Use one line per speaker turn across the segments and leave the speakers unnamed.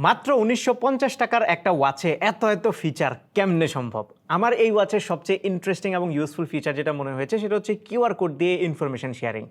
মাত্র উনিশশো পঞ্চাশ টাকার একটা ওয়াচে এত এত ফিচার কেমনে সম্ভব? আমার এই ওয়াচের সবচেয়ে ইন্টারেস্টিং এবং ইউজফুল ফিচার যেটা মনে হয়েছে সেটা হচ্ছে কিউআর কোড দিয়ে ইনফরমেশন শেয়ারিং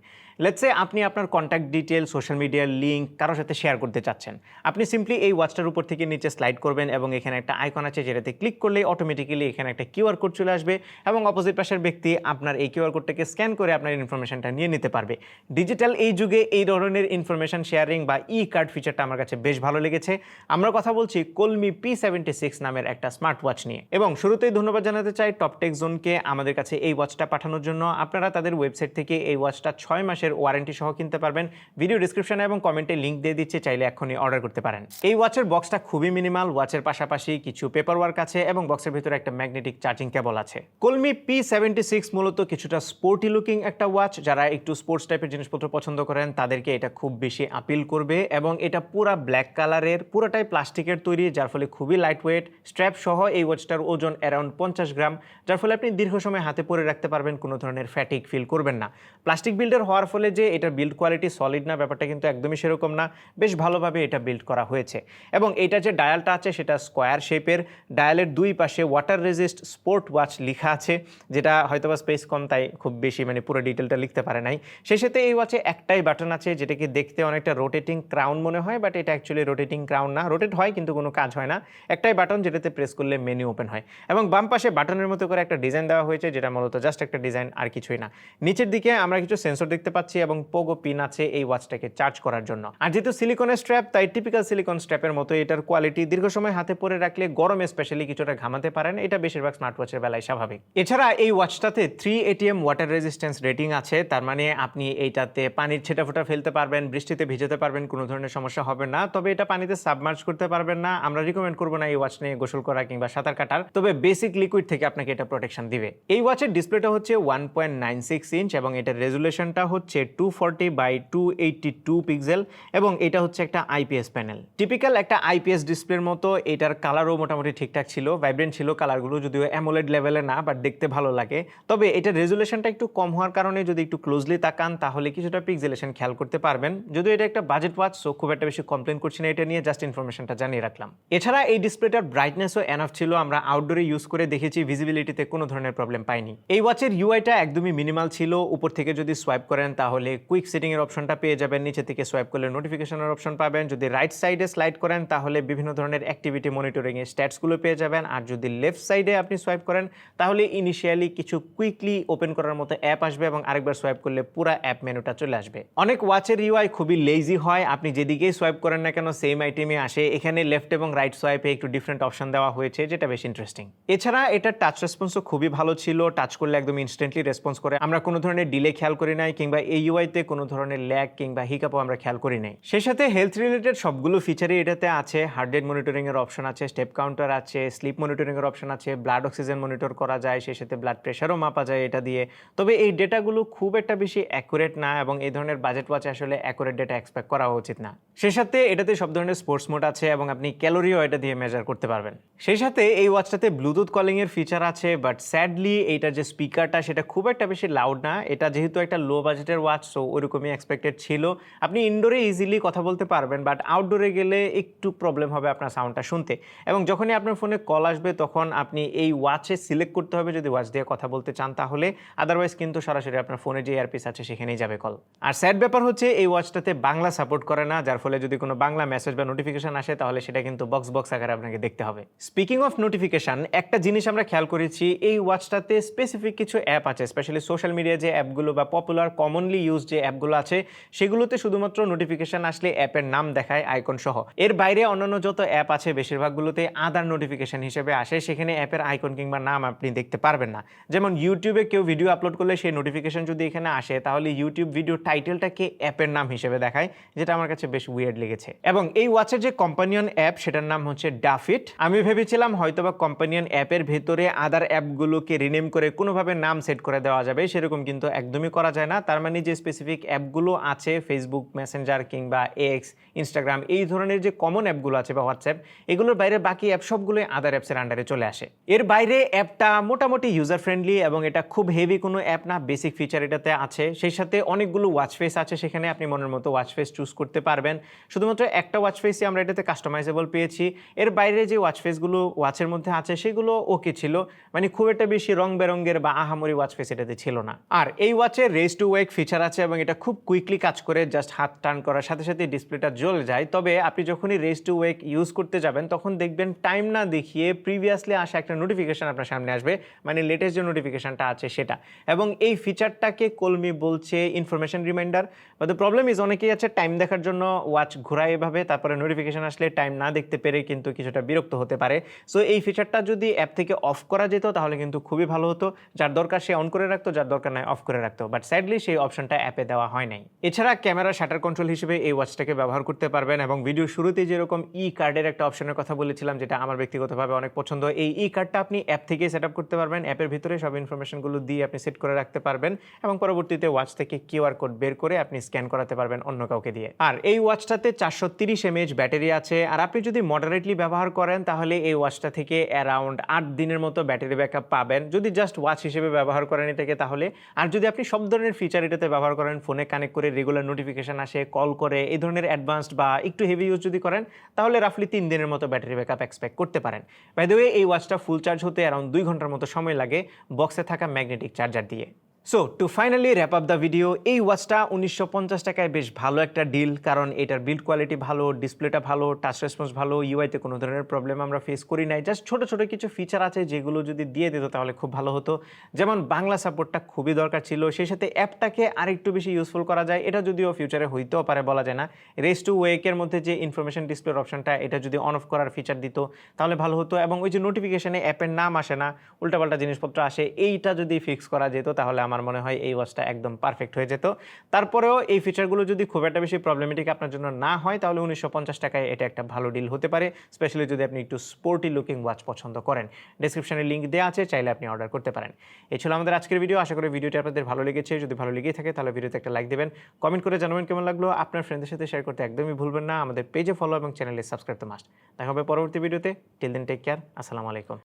লেটসে আপনি আপনার কন্ট্যাক্ট ডিটেল সোশ্যাল মিডিয়ার লিঙ্ক কারোর সাথে শেয়ার করতে চাচ্ছেন। আপনি সিম্পলি এই ওয়াচটার উপর থেকে নিচে স্লাইড করবেন এবং এখানে একটা আইকন আছে যেটাতে ক্লিক করলে অটোমেটিক্যালি এখানে একটা কিউআর কোড চলে আসবে এবং অপোজিট পাশের ব্যক্তি আপনার এই কিউআর কোডটাকে স্ক্যান করে আপনার ইনফরমেশনটা নিয়ে নিতে পারবে। ডিজিটাল এই যুগে এই ধরনের ইনফরমেশন শেয়ারিং বা ই কার্ড ফিচারটা আমার কাছে বেশ ভালো লেগেছে। আমরা কথা বলছি কলমি পি সেভেন্টি সিক্স নামের একটা স্মার্ট ওয়াচ নিয়ে। এবং শুরুতেই ধন্যবাদ জানাতে চাই টপটেক জোনকে আমাদের কাছে এই ওয়াচটা পাঠানোর জন্য। আপনারা তাদের ওয়েবসাইট থেকে এই ওয়াচটা ছয় মাসের ওয়ারেন্টি সহ কিনতে পারবেন। ভিডিও ডিসক্রিপশনে এবং কমেন্টে লিঙ্ক দিয়ে দিচ্ছে, চাইলে এখনই অর্ডার করতে পারেন। এই ওয়াচের বক্সটা খুবই মিনিমাল ওয়াচের পাশাপাশি কিছু পেপার ওয়ার্ক আছে এবং বক্সের ভিতরে একটা ম্যাগনেটিক চার্জিং কেবল আছে। কলমি পি সেভেন্টি সিক্স মূলত কিছুটা স্পোর্টি লুকিং একটা ওয়াচ যারা একটু স্পোর্টস টাইপের জিনিসপত্র পছন্দ করেন, তাদেরকে এটা খুব বেশি আপিল করবে এবং এটা পুরা ব্ল্যাক কালারের পুরোটাই প্লাস্টিকের তৈরি, যার ফলে খুবই লাইট ওয়েট স্ট্র্যাপ সহ এই ওয়াচটার ওজন অ্যারাউন্ড পঞ্চাশ গ্রাম, যার ফলে আপনি দীর্ঘ সময় হাতে পরে রাখতে পারবেন, কোনো ধরনের ফ্যাটিক ফিল করবেন না। প্লাস্টিক বিল্ডার হওয়ার ফলে যে এটার বিল্ড কোয়ালিটি সলিড না, ব্যাপারটা কিন্তু একদমই সেরকম না। বেশ ভালোভাবে এটা বিল্ড করা হয়েছে। এবং এটা যে ডায়ালটা আছে, সেটা স্কোয়ার শেপের ডায়ালের দুই পাশে ওয়াটার রেজিস্ট স্পোর্ট ওয়াচ লেখা আছে, যেটা হয়তোবা স্পেস কম, তাই খুব বেশি মানে পুরো ডিটেলটা লিখতে পারে নাই। সেই সাথে এই ওয়াচে একটাই বাটন আছে, যেটাকে দেখতে অনেকটা রোটেটিং ক্রাউন মনে হয় বাট এটা অ্যাকচুয়ালি রোটেটিং ক্রাউন না। রোটেট হয়, কিন্তু কোনো কাজ হয় না। একটাই বাটন যেটাতে প্রেস করলে মেনু ওপেন হয়। এবং বাম পাশে বাটনের মতো করে একটা ডিজাইন দেওয়া হয়েছে, যেটা মূলত জাস্ট একটা ডিজাইন আর কিছুই না। নিচের দিকে আমরা কিছু সেন্সর দেখতে পাচ্ছি এবং পোগো পিন আছে এই ওয়াচটাকে চার্জ করার জন্য। আর যেহেতু সিলিকনের স্ট্র্যাপ তাই টিপিক্যাল সিলিকন স্ট্র্যাপের মতো এটার কোয়ালিটি দীর্ঘ সময় হাতে পরে রাখলে গরমে স্পেশালি কিছুটা ঘামাতে পারেন, এটা বেশিরভাগ স্মার্ট ওয়াচের বেলায় স্বাভাবিক। এছাড়া এই ওয়াচটাতে three ATM water resistance rating আছে, তার মানে আপনি এইটাতে পানির ছেটাফোটা ফেলতে পারবেন, বৃষ্টিতে ভিজাতে পারবেন, কোনো ধরনের সমস্যা হবে না। তবে এটা পানিতে সাবমার্জ করতে পারবেন না, আমরা রিকমেন্ড করব না এই ওয়াচ নিয়ে গোসল করা কিংবা সাঁতার কাটার। তবে বেসিক লিকুইড থেকে আপনাকে এটা প্রোটেকশন দিবে। এই ওয়াচের ডিসপ্লেটা হচ্ছে one point nine six inch এবং এটার রেজুলেশনটা হচ্ছে two forty by two eighty two pixel এবং এটা হচ্ছে একটা আইপিএস প্যানেল টিপিক্যাল একটা আইপিএস ডিসপ্লের মতো এটার কালারও মোটামুটি ঠিকঠাক ছিল ভাইব্রেন্ট ছিল কালারগুলো যদিও অ্যামোলেড লেভেলে না বাট দেখতে ভালো লাগে। তবে এটার রেজুলেশনটা একটু কম হওয়ার কারণে যদি একটু ক্লোজলি তাকান, তাহলে কিছুটা পিক্সেলেশন খেয়াল করতে পারবেন। যদিও এটা একটা বাজেট ওয়াচ সো খুব একটা বেশি কমপ্লেন করছি না, এটা নিয়ে জাস্ট ইনফরমেশনটা জানিয়ে রাখলাম। এছাড়া এই ডিসপ্লেটার ব্রাইটনেসও এনাফ ছিল, আমরা আউটডোরে ইউজ করে দেখেছি ভিজিবিলিটিতে কোনো ধরনের প্রবলেম পাইনি। এই ওয়াচের ইউআইটা একদমই মিনিমাল ছিল। উপর থেকে যদি সোয়াইপ করেন তাহলে কুইক সেটিং এর অপশনটা পেয়ে যাবেন। নিচে থেকে সোয়াইপ করলে নোটিফিকেশনের অপশন পাবেন। যদি রাইট সাইডে স্লাইড করেন তাহলে বিভিন্ন ধরনের অ্যাক্টিভিটি মনিটরিং এর স্ট্যাটসগুলো পেয়ে যাবেন। আর যদি লেফট সাইডে আপনি সোয়াইপ করেন তাহলে ইনিশিয়ালি কিছু কুইকলি ওপেন করার মতো অ্যাপ আসবে এবং আরেকবার সোয়াইপ করলে পুরো অ্যাপ মেনুটা চলে আসবে। অনেক ওয়াচের ইউআই খুবই লেজি হয়। আপনি যেদিকেই সোয়াইপ করেন না কেন সেম আইটেমে আসে। এখানে লেফট এবং রাইট সোয়াইপে একটু ডিফারেন্ট অপশন দেওয়া হয়েছে, যেটা বেশ ইন্টারেস্টিং এছাড়া এটার টাচ রেসপন্সও খুবই ভালো ছিল। টাচ করলে একদম ইনস্ট্যান্টলি রেসপন্স করে। আমরা কোনো ধরনের ডিলে খেয়াল করি নাই কিংবা এই ইউআইতে কোনো ধরনের ল্যাগ কিংবা হিকাপও আমরা খেয়াল করি নাই। সেই সাথে হেলথ রিলেটেড সবগুলো ফিচারই এটাতে আছে। হার্ট রেট মনিটরিং এর অপশন আছে স্টেপ কাউন্টার আছে স্লিপ মনিটরিং এর অপশন আছে ব্লাড অক্সিজেন মনিটর করা যায়, সেই সাথে ব্লাড প্রেশারও মাপা যায় এটা দিয়ে। তবে এই ডেটাগুলো খুব একটা বেশি অ্যাকুরেট না এবং এই ধরনের বাজেট ওয়াচে আসলে অ্যাকুরেট ডেটা এক্সপেক্ট করা উচিত না। সেই সাথে এটাতে সব ধরনের স্পোর্টস মোড আছে এবং আপনি ক্যালোরিও এটা দিয়ে মেজার করতে পারবেন। সেই সাথে এই ওয়াচটাতে ব্লুটুথ কলিং এর ফিচার আছে বাট স্যাডলি এইটার যে স্পিকারটা সেটা খুব একটা বেশি লাউড না। এটা যেহেতু একটা লো বাজেটের ওয়াচ সো ওইরকমই এক্সপেক্টেড ছিল। আপনি ইনডোরে ইজিলি কথা বলতে পারবেন বাট আউটডোরে গেলে একটু প্রবলেম হবে আপনার সাউন্ডটা শুনতে। এবং যখনই আপনার ফোনে কল আসবে, তখন আপনি এই ওয়াচে সিলেক্ট করতে হবে। যদি ওয়াচ দিয়ে কথা বলতে চান, তাহলে আদারওয়াইজ কিন্তু সরাসরি আপনার ফোনে যে এয়ারপিস আছে, সেখানেই যাবে কল আর স্যাড ব্যাপার হচ্ছে, এই ওয়াচটাতে বাংলা সাপোর্ট করে না, যার ফলে যদি কোনো বাংলা মেসেজ বা নোটিফিকেশন আসে, তাহলে সেটা কিন্তু বক্স বক্স আকারে আপনাকে দেখতে হবে। স্পিকিং অফ নোটিফিকেশন একটা জিনিস আমরা খেয়াল করেছি, এই ওয়াচটাতে স্পেসিফিক কিছু অ্যাপ আছে স্পেশালি সোশ্যাল মিডিয়া যে অ্যাপগুলো বা পপুলার কমনলি ইউজ যে অ্যাপগুলো আছে, সেগুলোতে শুধুমাত্র নোটিফিকেশন আসলে অ্যাপের নাম দেখায় আইকন সহ। এর বাইরে অন্যান্য যত অ্যাপ আছে, বেশিরভাগগুলোতে আদার নোটিফিকেশন হিসেবে আসে, সেখানে অ্যাপের আইকন কিংবা নাম আপনি দেখতে পারবেন না। যেমন ইউটিউবে কেউ ভিডিও আপলোড করলে সেই নোটিফিকেশান যদি এখানে আসে, তাহলে ইউটিউব ভিডিও টাইটেলটাকে অ্যাপের নাম হিসেবে দেখায়, যেটা আমার কাছে বেশ উইয়ার্ড লেগেছে। এবং এই ওয়াচের যে কম্পানিয়ন অ্যাপ সেটার নাম হচ্ছে ডাফিট আমি ভেবেছিলাম হয়তোবা কম্পানিয়ন অ্যাপের অ্যাপের ভেতরে আদার অ্যাপগুলোকে রিনেম করে কোনোভাবে নাম সেট করে দেওয়া যাবে, সেরকম কিন্তু একদমই করা যায় না। তার মানে যে স্পেসিফিক অ্যাপগুলো আছে ফেসবুক মেসেঞ্জার কিংবা এক্স ইনস্টাগ্রাম এই ধরনের যে কমন অ্যাপগুলো আছে বা হোয়াটসঅ্যাপ এগুলোর বাইরে বাকি অ্যাপ সবগুলোই আদার অ্যাপসের আন্ডারে চলে আসে। এর বাইরে অ্যাপটা মোটামুটি ইউজার ফ্রেন্ডলি এবং এটা খুব হেভি কোনো অ্যাপ না বেসিক ফিচার এটাতে আছে। সেই সাথে অনেকগুলো ওয়াচ ফেস আছে সেখানে আপনি মনের মতো ওয়াচ ফেস চুজ করতে পারবেন। শুধুমাত্র একটা ওয়াচ ফেসই আমরা এটাতে কাস্টমাইজেবল পেয়েছি। এর বাইরে যে ওয়াচ ফেসগুলো ওয়াচের মধ্যে আছে, সেগুলো ওকে ছিল মানে খুব একটা বেশি রং বেরঙের বা আহামরি ওয়াচ ফেস এটাতে ছিল না। আর এই ওয়াচে রেস টু ওয়েক ফিচার আছে এবং এটা খুব কুইকলি কাজ করে জাস্ট হাত টার্ন করার সাথে সাথে ডিসপ্লেটা জ্বলে যায়। তবে আপনি যখনই রেস টু ওয়েক ইউজ করতে যাবেন, তখন দেখবেন টাইম না দেখিয়ে প্রিভিয়াসলি আসা একটা নোটিফিকেশন আপনার সামনে আসবে মানে লেটেস্ট যে নোটিফিকেশনটা আছে সেটা। এবং এই ফিচারটাকে কলমি বলছে ইনফরমেশন রিমাইন্ডার বা দ্য প্রবলেম ইজ অনেকেই আছে টাইম দেখার জন্য ওয়াচ ঘোরায় এভাবে, তারপরে নোটিফিকেশন আসলে টাইম না দেখতে পেরে কিন্তু কিছুটা বিরক্ত হতে পারে। সো এই ফিচারটা যদি অ্যাপ থেকে অফ করা যেত, তাহলে কিন্তু খুবই ভালো হতো। যার দরকার সে অন করে রাখতো, যার দরকার নয় অফ করে রাখতো। বাট স্যাডলি সেই অপশনটা অ্যাপে দেওয়া হয় নাই। এছাড়া ক্যামেরা শাটার কন্ট্রোল হিসেবে এই ওয়াচটাকে ব্যবহার করতে পারবেন এবং ভিডিও শুরুতে যেরকম ই কার্ডের একটা অপশনের কথা বলেছিলাম, যেটা আমার ব্যক্তিগতভাবে অনেক পছন্দ, এই ই কার্ডটা আপনি অ্যাপ থেকে সেট আপ করতে পারবেন। অ্যাপের ভিতরে সব ইনফরমেশনগুলো দিয়ে আপনি সেট করে রাখতে পারবেন এবং পরবর্তীতে ওয়াচ থেকে কিউআর কোড বের করে আপনি স্ক্যান করাতে পারবেন অন্য কাউকে দিয়ে। আর এই ওয়াচটাতে চারশো তিরিশ এমএইচ ব্যাটারি আছে। আর আপনি যদি মডারেটলি ব্যবহার করেন, তাহলে এই ওয়াচটা থেকে অ্যারাউন্ড আট দিনের মতো ব্যাটারি ব্যাকআপ পাবেন। যদি জাস্ট ওয়াচ হিসেবে ব্যবহার করেন এটাকে তাহলে। আর যদি আপনি সব ধরনের ফিচার এটাতে ব্যবহার করেন ফোনে কানেক্ট করে রেগুলার নোটিফিকেশন আসে কল করে, এই ধরনের অ্যাডভান্সড বা একটু হেভি ইউজ যদি করেন, তাহলে রাফলি তিন দিনের মতো ব্যাটারি ব্যাকআপ এক্সপেক্ট করতে পারেন। বাই এই ওয়াচটা ফুল চার্জ হতে অ্যারাউন্ড দুই ঘণ্টার মতো সময় লাগে বক্সে থাকা ম্যাগনেটিক চার্জার দিয়ে। So to finally wrap up the video এই ওয়াচটা উনিশশো পঞ্চাশ টাকায় বেশ ভালো একটা ডিল কারণ এটার বিল্ড কোয়ালিটি ভালো ডিসপ্লেটা ভালো টাচ রেসপন্স ভালো ইউআইতে কোনো ধরনের প্রবলেম আমরা ফেস করি নাই। জাস্ট ছোটো ছোটো কিছু ফিচার আছে যেগুলো যদি দিয়ে দিত তাহলে খুব ভালো হতো। যেমন বাংলা সাপোর্টটা খুবই দরকার ছিল, সেই সাথে অ্যাপটাকে আরেকটু বেশি ইউজফুল করা যায়। এটা যদিও ফিউচারে হইতেও পারে বলা যায় না। রেস টু ওয়েকের মধ্যে যে ইনফরমেশন ডিসপ্লের অপশনটা এটা যদি অন অফ করার ফিচার দিত, তাহলে ভালো হতো। এবং ওই যে নোটিফিকেশনে অ্যাপের নাম আসে না, উল্টাপাল্টা জিনিসপত্র আসে, এইটা যদি ফিক্স করা যেত তাহলে আমার মনে হয় এই ওয়াচটা একদম পারফেক্ট হয়ে যেত। তারপরেও এই ফিচারগুলো যদি খুব একটা বেশি প্রবলেমেটিক আপনার জন্য না হয়, তাহলে উনিশশো পঞ্চাশ টাকায় এটা একটা ভালো ডিল হতে পারে স্পেশালি যদি আপনি একটু স্পোর্টি লুকিং ওয়াচ পছন্দ করেন। ডিসক্রিপশনে লিঙ্ক দেওয়া আছে, চাইলে আপনি অর্ডার করতে পারেন। এই ছিল আমাদের আজকের ভিডিও আশা করি ভিডিওটি আপনাদের ভালো লেগেছে। যদি ভালো লেগেই থাকে, তাহলে ভিডিওতে একটা লাইক দেবেন। কমেন্ট করে জানাবেন কেমন লাগল। আপনার ফ্রেন্ডদের সাথে শেয়ার করতে একদমই ভুলবেন না। আমাদের পেজে ফলো এবং চ্যানেলে সাবস্ক্রাইব তো মাস্ট দেখা হবে পরবর্তী ভিডিওতে টিল দিন টেক কেয়ার আসসালামু আলাইকুম।